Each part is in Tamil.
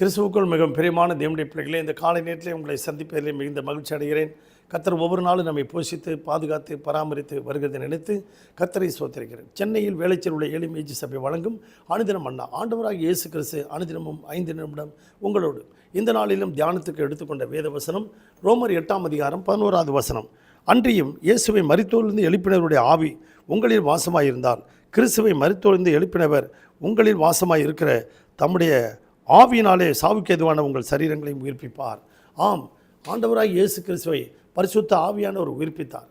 கிறிஸ்துவுக்குள் மிகவும் பிரியமான தேவனுடைய பிள்ளைகளே இந்த காலை நேரத்திலே உங்களை சந்திப்பதிலே மிகுந்த மகிழ்ச்சி அடைகிறேன். கத்தர் ஒவ்வொரு நாளும் நம்மை போஷித்து பாதுகாத்து பராமரித்து வருகிறதை நினைத்து கத்தரை சோத்திருக்கிறேன் சென்னையில் வேலைச்சல் உள்ள ஏழை சபை வழங்கும் அனுதினம் அண்ணா ஆண்டவராக இயேசு கிறிஸ்து அனுதினமும் ஐந்து நிமிடம் உங்களோடு. இந்த நாளிலும் தியானத்துக்கு எடுத்துக்கொண்ட வேத வசனம் ரோமர் எட்டாம் அதிகாரம் பதினோராவது வசனம். அன்றியும் இயேசுவை மரித்தோர்ந்து எழுப்பினவருடைய ஆவி உங்களில் வாசமாயிருந்தால் கிறிஸ்துவை மரித்தோர்ந்து எழுப்பினவர் உங்களில் வாசமாய் இருக்கிற தம்முடைய ஆவியினாலே சாவுக்கு எதுவான உங்கள் சரீரங்களையும் உயிர்ப்பிப்பார். ஆம் ஆண்டவராய் இயேசு கிறிஸ்துவை பரிசுத்த ஆவியானவர் உயிர்ப்பித்தார்.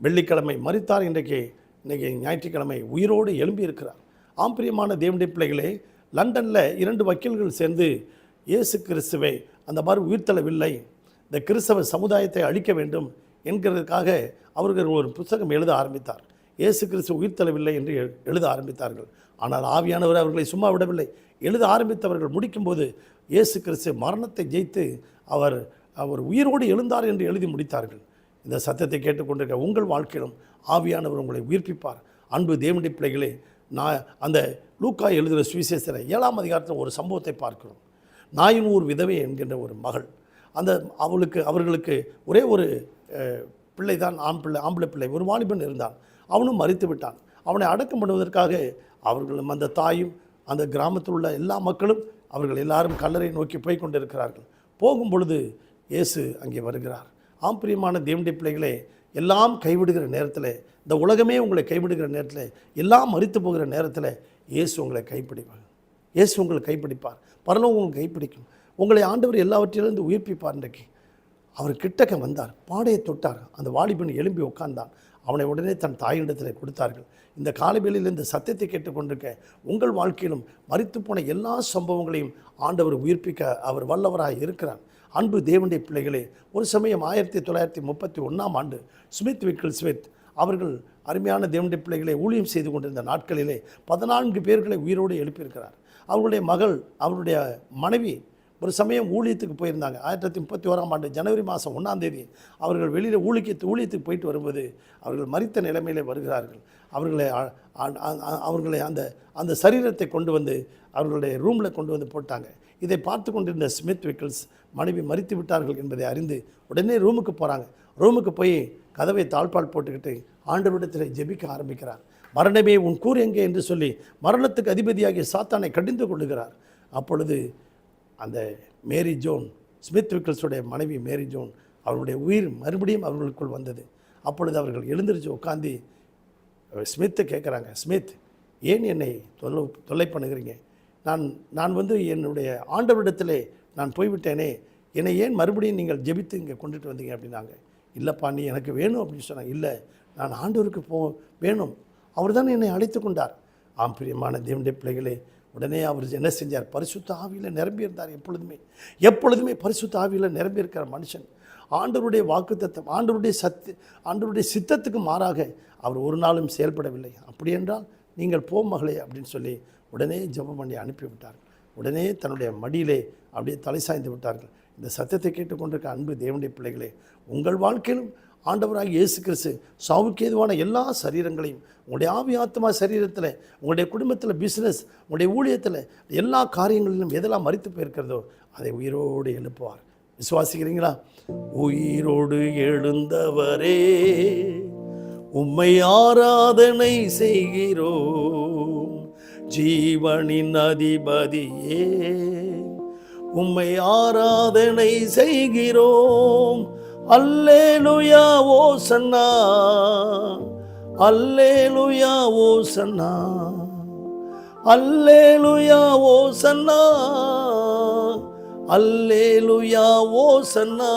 வெள்ளிக்கிழமை மறித்தார் இன்றைக்கு இன்றைக்கி ஞாயிற்றுக்கிழமை உயிரோடு எழும்பி இருக்கிறார் ஆம் பிரியமான தேவனுடைய பிள்ளைகளே லண்டனில் இரண்டு வக்கீல்கள் சேர்ந்து இயேசு கிறிஸ்துவை அந்த மாதிரி உயிர்த்தளவில்லை இந்த கிறிஸ்தவ சமுதாயத்தை அழிக்க வேண்டும் என்கிறதுக்காக அவர்கள் ஒரு புத்தகம் எழுத ஆரம்பித்தார். இயேசு கிறிஸ்து உயிர்த்தளவில்லை என்று எழுத ஆரம்பித்தார்கள். ஆனால் ஆவியானவர் அவர்களை சும்மா விடவில்லை. எழுத ஆரம்பித்தவர்கள் முடிக்கும்போது இயேசு கிறிஸ்து மரணத்தை ஜெயித்து அவர் அவர் உயிரோடு எழுந்தார் என்று எழுதி முடித்தார்கள். இந்த சத்தத்தை கேட்டுக்கொண்டிருக்க உங்கள் வாழ்க்கையிலும் ஆவியானவர் உங்களை உயிர்ப்பிப்பார். அன்பு தேவனுடைய பிள்ளைகளே நான் அந்த லூக்கா எழுதுகிற சுவிசேஷரை ஏழாம் அதிகாரத்தில் ஒரு சம்பவத்தை பார்க்கிறோம். நாயின் ஊர் விதவை என்கின்ற ஒரு மகள். அந்த அவளுக்கு அவர்களுக்கு ஒரே ஒரு பிள்ளை தான் ஆண் பிள்ளை ஆம்பளை பிள்ளை ஒரு வாலிபன் இருந்தான். அவனும் மறித்து விட்டான். அவனை அடக்கம் பண்ணுவதற்காக அவர்களும் அந்த தாயும் அந்த கிராமத்தில் உள்ள எல்லா மக்களும் அவர்கள் எல்லாரும் கல்லறை நோக்கி போய் கொண்டிருக்கிறார்கள். போகும் பொழுது இயேசு அங்கே வருகிறார். ஆம் பிரியமான தேவனுடைய பிள்ளைகளே எல்லாம் கைவிடுகிற நேரத்தில் இந்த உலகமே உங்களை கைவிடுகிற நேரத்தில் எல்லாம் மறித்து போகிற நேரத்தில் இயேசு உங்களை கைப்பிடிப்பார். இயேசு உங்களை கைப்பிடிப்பார். பரலோகம் உங்களை கைப்பிடிக்கும். உங்களை ஆண்டவர் எல்லாவற்றிலிருந்து உயிர்ப்பிப்பார் இன்றைக்கு. அவர் கிட்டக்க வந்தார். பாடையை தொட்டார். அந்த வாலிபன் எழும்பி உட்கார்ந்தான். அவனை உடனே தன் தாயினிடத்தில் கொடுத்தார்கள். இந்த காலவேளையில் இந்த சத்தியத்தை கேட்டுக்கொண்டிருக்க உங்கள் வாழ்க்கையிலும் மறித்து போன எல்லா சம்பவங்களையும் ஆண்டவர் உயிர்ப்பிக்க அவர் வல்லவராக இருக்கிறார். அன்பு தேவனுடைய பிள்ளைகளே ஒரு சமயம் ஆயிரத்தி தொள்ளாயிரத்தி முப்பத்தி ஒன்றாம் ஆண்டு ஸ்மித் விக்கிள் ஸ்மித் அவர்கள் அருமையான தேவனுடைய பிள்ளைகளை ஊழியம் செய்து கொண்டிருந்த நாட்களிலே பதினான்கு பேர்களை உயிரோடு எழுப்பியிருக்கிறார். அவருடைய மகள் அவருடைய மனைவி ஒரு சமயம் ஊழியத்துக்கு போயிருந்தாங்க. ஆயிரத்தி தொள்ளாயிரத்தி முப்பத்தி ஓராம் ஆண்டு ஜனவரி மாதம் ஒன்றாம் தேதி அவர்கள் வெளியில் ஊழியத்து ஊழியத்துக்கு போயிட்டு வரும்போது அவர்கள் மறித்த நிலைமையிலே வருகிறார்கள். அவர்களை அவர்களை அந்த அந்த சரீரத்தை கொண்டு வந்து அவர்களுடைய ரூமில் கொண்டு வந்து போட்டாங்க. இதை பார்த்து கொண்டிருந்த ஸ்மித் விக்கிள்ஸ் மனைவி மறித்து விட்டார்கள் என்பதை அறிந்து உடனே ரூமுக்கு போகிறாங்க ரூமுக்கு போய் கதவை தாழ்பால் போட்டுக்கிட்டு ஆண்டவரிடத்தில் ஜெபிக்க ஆரம்பிக்கிறார். மரணமே உன் கூர் எங்கே என்று சொல்லி மரணத்துக்கு அதிபதியாகிய சாத்தானை கடிந்து கொள்ளுகிறார். அப்பொழுது அந்த மேரி ஜோன் ஸ்மித் விக்கல்ஸுடைய மனைவி மேரி ஜோன் அவருடைய உயிர் மறுபடியும் அவர்களுக்குள் வந்தது. அப்பொழுது அவர்கள் எழுந்திருச்சு உட்காந்து ஸ்மித்தை கேட்குறாங்க ஸ்மித் ஏன் என்னை தொல்லை தொல்லை பண்ணுகிறீங்க? நான் நான் வந்து என்னுடைய ஆண்டவரிடத்திலே நான் போய்விட்டேனே என்னை ஏன் மறுபடியும் நீங்கள் ஜெபித்து இங்கே கொண்டுட்டு வந்தீங்க? அப்படின்னாங்க. இல்லைப்பா நீ எனக்கு வேணும் அப்படின்னு சொன்னாங்க. இல்லை நான் ஆண்டவருக்கு போ வேணும். அவர் தான் என்னை அழைத்து கொண்டார் ஆம் பிரியமான தேவனுடைய பிள்ளைகளே உடனே அவர் என்ன செஞ்சார்? பரிசுத்த ஆவியில் நிரம்பியிருந்தார் எப்பொழுதுமே. எப்பொழுதுமே பரிசுத்த ஆவியில் நிரம்பியிருக்கிற மனுஷன். ஆண்டவருடைய வாக்குத்தத்தம் ஆண்டவருடைய சத்து ஆண்டவருடைய சித்தத்துக்கு மாறாக அவர் ஒரு நாளும் செயல்படவில்லை. அப்படியென்றால் நீங்கள் போ மகளே அப்படின்னு சொல்லி உடனே ஜெபம் பண்ணி அனுப்பிவிட்டார்கள். உடனே தன்னுடைய மடியிலே அப்படியே தலை சாய்ந்து விட்டார்கள். இந்த சத்தத்தை கேட்டுக்கொண்டிருக்க அன்பு தேவனுடைய பிள்ளைகளே உங்கள் வாழ்க்கையிலும் ஆண்டவராக இயேசு கிறிஸ்து சாவுக்கேதுவான எல்லா சரீரங்களையும் உங்களுடைய ஆவி ஆத்மா சரீரத்தில் உங்களுடைய குடும்பத்தில் பிஸ்னஸ் உங்களுடைய ஊழியத்தில் எல்லா காரியங்களிலும் எதெல்லாம் மறித்து போயிருக்கிறதோ அதை உயிரோடு எழுப்புவார். விசுவாசிக்கிறீங்களா? உயிரோடு எழுந்தவரே உம்மை ஆராதனை செய்கிறோம். ஜீவனின் அதிபதியே உம்மை ஆராதனை செய்கிறோம். அல்லேலுயா ஓசன்னா அல்லேலுயா சன்னா. அல்லேலுயா ஓசன்னா அல்லேலுயா சன்னா.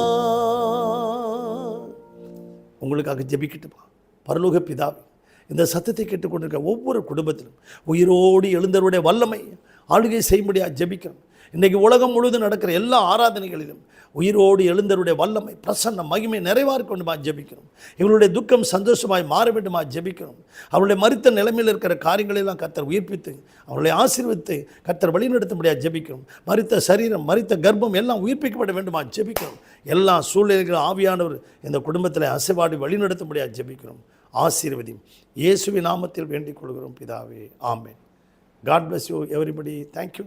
உங்களுக்காக ஜெபிக்கட்டுமா பரலோக பிதாவே இந்த சத்தத்தை கேட்டுக்கொண்டிருக்க ஒவ்வொரு குடும்பத்திலும் உயிரோடு எழுந்தவருடைய வல்லமை ஆளுகை செய்யும்படியாக ஜபிக்கணும் இன்றைக்கி உலகம் முழுவதும் நடக்கிற எல்லா ஆராதனைகளிலும் உயிரோடு எழுந்தருடைய வல்லமை பிரசன்ன மகிமை நிறைவாக கொண்டுமா ஜெபிக்கிறோம் இவருடைய துக்கம் சந்தோஷமாய் மாற வேண்டுமா ஜெபிக்கிறோம் அவருடைய மறுத்த நிலைமையில் இருக்கிற காரியங்களெல்லாம் கத்தர் உயிர்ப்பித்து அவர்களை ஆசீர்வித்து வழிநடத்த வழிநடத்தும்படியாக ஜெபிக்கிறோம் மறித்த சரீரம் மறித்த கர்ப்பம் எல்லாம் உயிர்ப்பிக்கப்பட வேண்டுமா ஜெபிக்கிறோம் எல்லா சூழ்நிலைகளும் ஆவியானவர் இந்த குடும்பத்தில் அசைவாடி வழிநடத்தும்படியாக ஜெபிக்கிறோம் ஆசீர்வதியும். இயேசுவின் நாமத்தில் வேண்டிக் கொள்கிறோம் பிதாவே. ஆமேன். God bless you everybody thank you